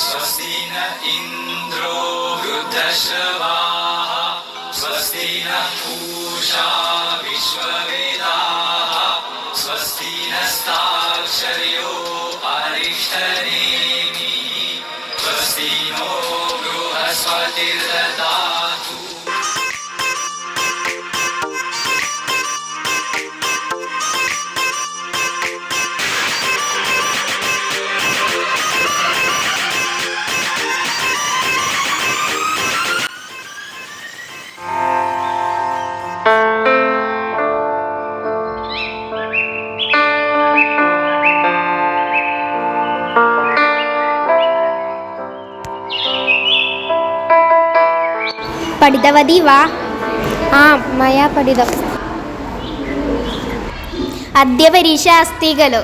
स्वस्ति न इन्द्रो वृद्धश्रवाः स्वस्ति न पूषा विश्ववेदाः। पठितवती वा आं मया पठितम् अद्य परीक्षा अस्ति खलु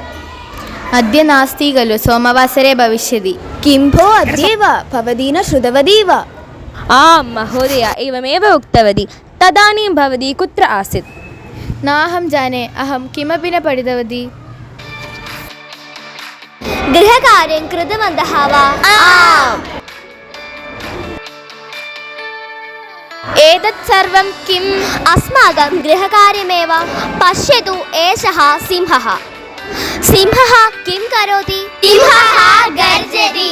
अद्य नास्ति खलु सोमवासरे भविष्यति किं भो अद्यैव भवती न श्रुतवती वा आं महोदय एवमेव उक्तवती तदानीं भवती कुत्र आसीत् नाहं जाने अहं किमपि न पठितवती गृहकार्यं कृतवन्तः वा एतत् सर्वं किम् अस्माकं गृहकार्यमेव पश्यतु एषः सिंहः सिंहः किं करोति सिंहः गर्जति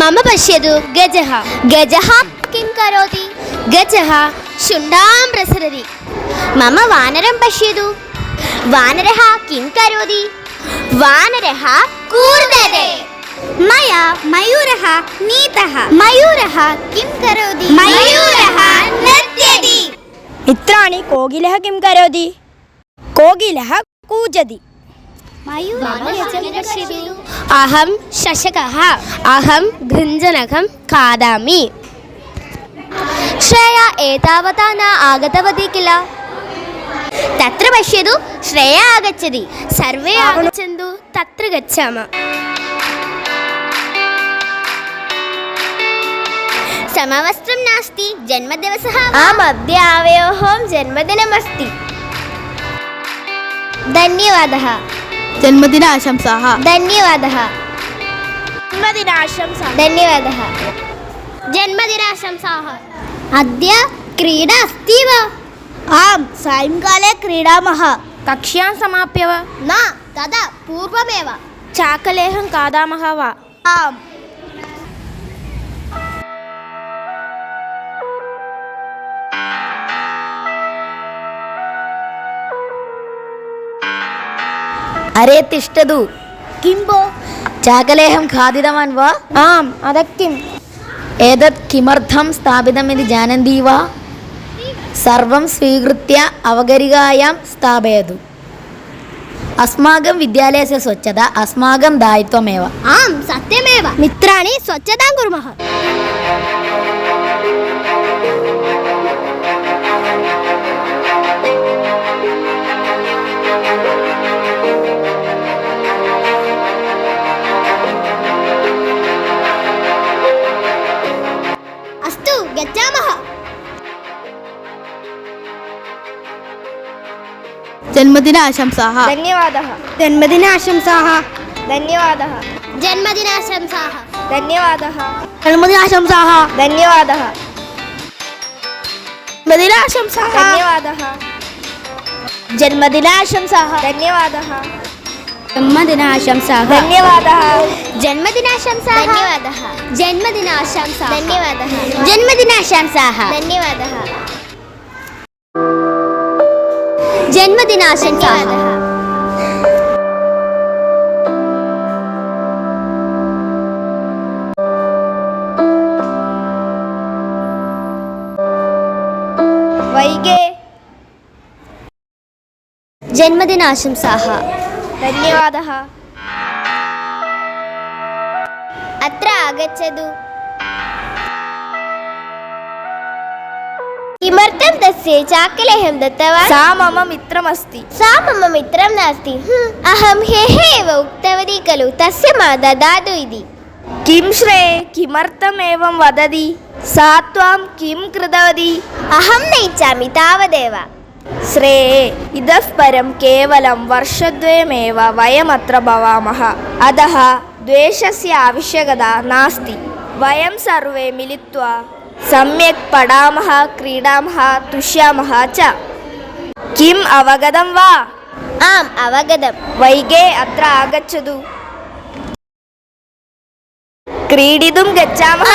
मम पश्यतु गजः गजः किं करोति गजः शुण्डां प्रसरति मम वानरं पश्यतु वानरः किं करोति वानरः कूर्दते मया मयूरः नीतः मयूरः किं करोति मयूरः नृत्यति ഇത്രാണി കോകിലഹ കിം കരോതി? കോകിലഹ കൂജതി. അഹം ശശകഃ അഹം ഗൃഞ്ജനകം खादामि ശ്രേയ ഏതാവതാ न आगतवती किल तत्र पश्यतु ശ്രേയ आगच्छति सर्वे आगच्छन्तु तत्र गच्छामः समवस्त्रं नास्ति जन्मदिवसः आम् अद्य आवयोः जन्मदिनमस्ति धन्यवादः जन्मदिनाशंसाः धन्यवादः जन्मदिनाशंसा धन्यवादः जन्मदिनाशंसाः अद्य क्रीडा अस्ति वा आं सायङ्काले क्रीडामः कक्ष्यां समाप्य वा न तदा पूर्वमेव चाकलेहं खादामः वा आम् अरे तिष्ठतु കിംബോ भो ഖാദിതവാൻ വാ. ആം आम् अतः किम् एतत् ഇതി स्थापितमिति जानन्ति സർവം സ്വീകൃത്യ അവകരികായാം സ്ഥാപയതു. അസ്മാകം വിദ്യാലയസ്യ സ്വച്ഛത അസ്മാകം ദായിത്വമേവ. ആം സത്യമേവ. മിത്രാണി സ്വച്ഛതാം കുർമഹ जन्मदिनाशंसाः धन्यवादः जन्मदिनाशंसाः धन्यवादः जन्मदिनाशंसाः धन्यवादः जन्मदिनाशंसाः धन्यवादः जन्मदिनाशंसाः धन्यवादः जन्मदिनाशंसाः धन्यवादः जन्मदिनाशंसाः धन्यवादः जन्मदिनाशंसाः धन्यवादः जन्मदिनाशंसाः धन्यवादः जन्मदिनाशंसाः धन्यवादः ജന്മദിനാശംസ. വൈകേ. ജന്മദിനാശംസാഹ. ധന്യവാദ അത്ര ആഗച്ഛതു किमर्थं तस्य चाकलेहं दत्तवान् सा मम मित्रमस्ति सा मम मित्रं नास्ति अहं ह्यः एव उक्तवती खलु तस्य मा ददातु इति किं श्रेय किमर्थम् एवं वदति सा त्वां किं कृतवती अहं न इच्छामि तावदेव श्रेये इतः परं केवलं वर्षद्वयमेव वयमत्र भवामः अतः द्वेषस्य आवश्यकता नास्ति वयं सर्वे मिलित्वा सम्यक् पठामः क्रीडामः तुष्यामः च किम् अवगतं वा आम् अवगतं वैगे अत्र आगच्छतु क्रीडितुं गच्छामः